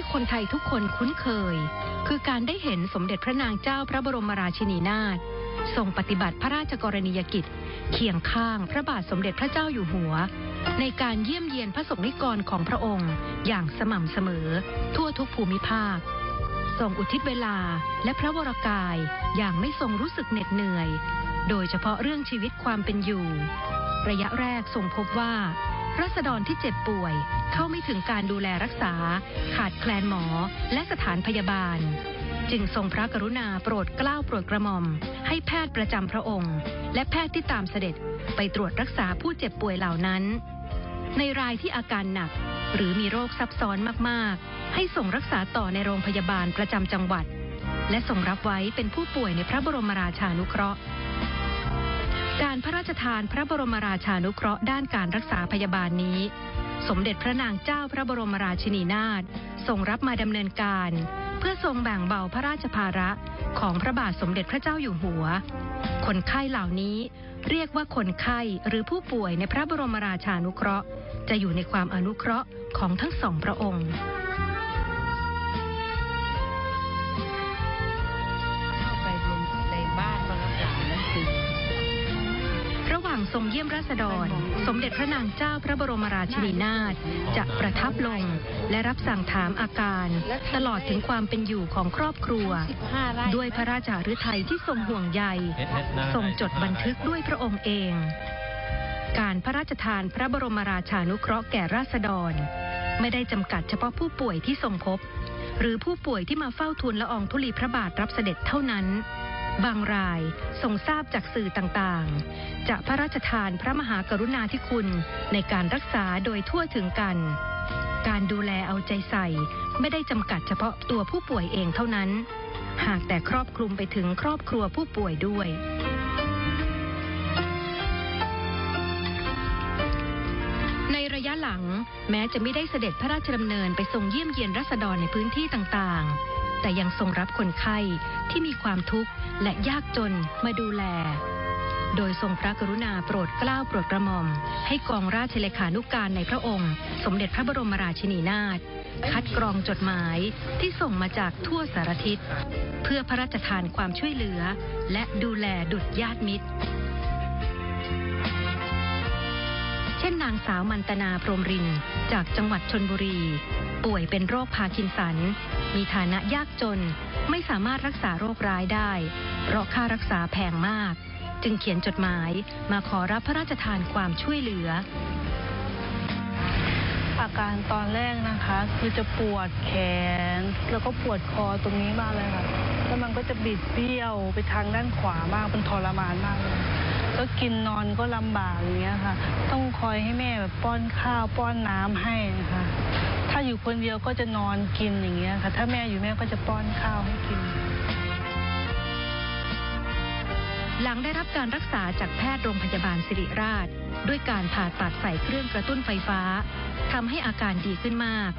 ที่คนไทยทุกคนคุ้นเคย คือการได้เห็นสมเด็จพระนางเจ้าพระบรมราชินีนาถทรงปฏิบัติพระราชกรณียกิจ เคียงข้างพระบาทสมเด็จพระเจ้าอยู่หัว ในการเยี่ยมเยียนพระสงฆ์นิกรของพระองค์ อย่างสม่ำเสมอ ทั่วทุกภูมิภาคทรงอุทิศเวลาและพระวรากายอย่างไม่ทรงรู้สึกเหน็ดเหนื่อย โดยเฉพาะเรื่องชีวิตความเป็นอยู่ ระยะแรกทรงพบว่า รัษฎรที่เจ็บป่วย เข้าไม่ถึงการดูแลรักษา ขาดแคลนหมอและสถานพยาบาล จึงทรงพระกรุณาโปรดเกล้าโปรดกระหม่อม ให้แพทย์ประจำพระองค์ และแพทย์ที่ตามเสด็จไปตรวจรักษาผู้เจ็บป่วยเหล่านั้น ในรายที่อาการหนักหรือมีโรคซับซ้อนมาก ๆ ให้ส่งรักษาต่อในโรงพยาบาลประจำจังหวัด และส่งรับไว้เป็นผู้ป่วยในพระบรมราชานุเคราะห์ การพระราชทานพระบรมราชานุเคราะห์ด้านการรักษาพยาบาลนี้ สมเด็จพระนางเจ้าพระบรมราชินีนาถทรงรับมาดำเนินการ เพื่อทรงแบ่งเบาพระราชภาระของพระบาทสมเด็จพระเจ้าอยู่หัว คนไข้เหล่านี้เรียกว่าคนไข้หรือผู้ป่วยในพระบรมราชานุเคราะห์ จะอยู่ในความอนุเคราะห์ของทั้งสองพระองค์ ทรงเยี่ยมราษฎร สมเด็จพระนางเจ้าพระบรมราชินีนาถจะประทับลงและรับสั่งถามอาการ ตลอดถึงความเป็นอยู่ของครอบครัว ด้วยพระราชาฤทัยที่ทรงห่วงใยทรงจดบันทึกด้วยพระองค์เอง การพระราชทานพระบรมราชานุเคราะห์แก่ราษฎร ไม่ได้จำกัดเฉพาะผู้ป่วยที่ทรงพบ หรือผู้ป่วยที่มาเฝ้าทูลละอองธุลีพระบาทรับเสด็จเท่านั้น บางรายทรงทราบจากสื่อต่างๆ จะพระราชทานพระมหากรุณาธิคุณในการรักษาโดยทั่วถึงกัน การดูแลเอาใจใส่ไม่ได้จำกัดเฉพาะตัวผู้ป่วยเองเท่านั้น หากแต่ครอบคลุมไปถึงครอบครัวผู้ป่วยด้วยในระยะหลังแม้จะไม่ได้เสด็จพระราชดำเนินไปทรงเยี่ยมเยียนรัษฎรในพื้นที่ต่างๆ แต่ยังทรงรับคนไข้ที่มีความทุกข์และยากจนมาดูแล โดยทรงพระกรุณาโปรดเกล้าโปรดกระหม่อม ให้กองราชเลขานุกการในพระองค์ สมเด็จพระบรมราชินีนาถคัดกรองจดหมายที่ส่งมาจากทั่วสารทิศ เพื่อพระราชทานความช่วยเหลือ และดูแลดุจญาติมิตรางสาวมันตนาพรหมรินทร์จากจังหวัดชนบุรี ป่วยเป็นโรคพาร์กินสัน มีฐานะยากจน ไม่สามารถรักษาโรคร้ายได้ เพราะค่ารักษาแพงมาก จึงเขียนจดหมายมาขอรับพระราชทานความช่วยเหลือ อาการตอนแรกนะคะ คือจะปวดแขน แล้วก็ปวดคอตรงนี้มากเลยค่ะ แล้วมันก็จะบิดเบี้ยวไปทางด้านขวามากเป็นทรมานมากเลย ก็กินนอนก็ลำบากอย่างเงี้ยค่ะต้องคอยให้แม่แบบป้อนข้าวป้อนน้ำให้ค่ะถ้าอยู่คนเดียวก็จะนอนกินอย่างเงี้ยค่ะถ้าแม่อยู่แม่ก็จะป้อนข้าวให้กินหลังได้รับการรักษาจากแพทย์โรงพยาบาลสิริราช ด้วยการผ่าตัดใส่เครื่องกระตุ้นไฟฟ้าทำให้อาการดีขึ้นมาก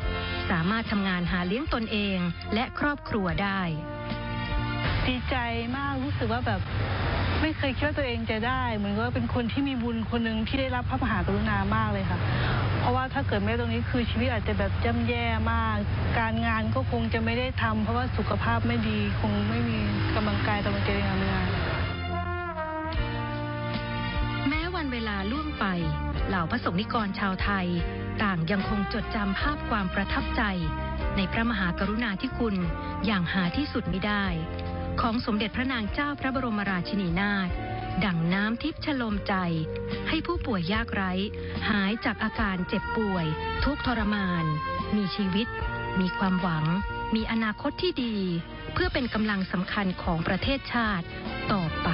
สามารถทำงานหาเลี้ยงตนเองและครอบครัวได้ ดีใจมากรู้สึกว่าแบบ ไม่เคยคิดว่าตัวเองจะได้เหมือนกับเป็นคนที่มีบุญคนหนึ่งที่ได้รับพระมหากรุณามากเลยค่ะ เพราะว่าถ้าเกิดไม่ตรงนี้คือชีวิตอาจจะแบบย่ำแย่มาก การงานก็คงจะไม่ได้ทำเพราะว่าสุขภาพไม่ดี คงไม่มีกำลังกายกำลังใจในการทำงานแม้วันเวลาล่วงไป เหล่าพระสงฆ์นิกรชาวไทย ต่างยังคงจดจำภาพความประทับใจ ในพระมหากรุณาธิคุณอย่างหาที่สุดไมิได้ ของสมเด็จพระนางเจ้าพระบรมราชินีนาถดั่งน้ำทิพย์ชโลมใจ ให้ผู้ป่วยยากไร้ หายจากอาการเจ็บป่วย ทุกทรมาน มีชีวิต มีความหวัง มีอนาคตที่ดี เพื่อเป็นกำลังสำคัญของประเทศชาติต่อไป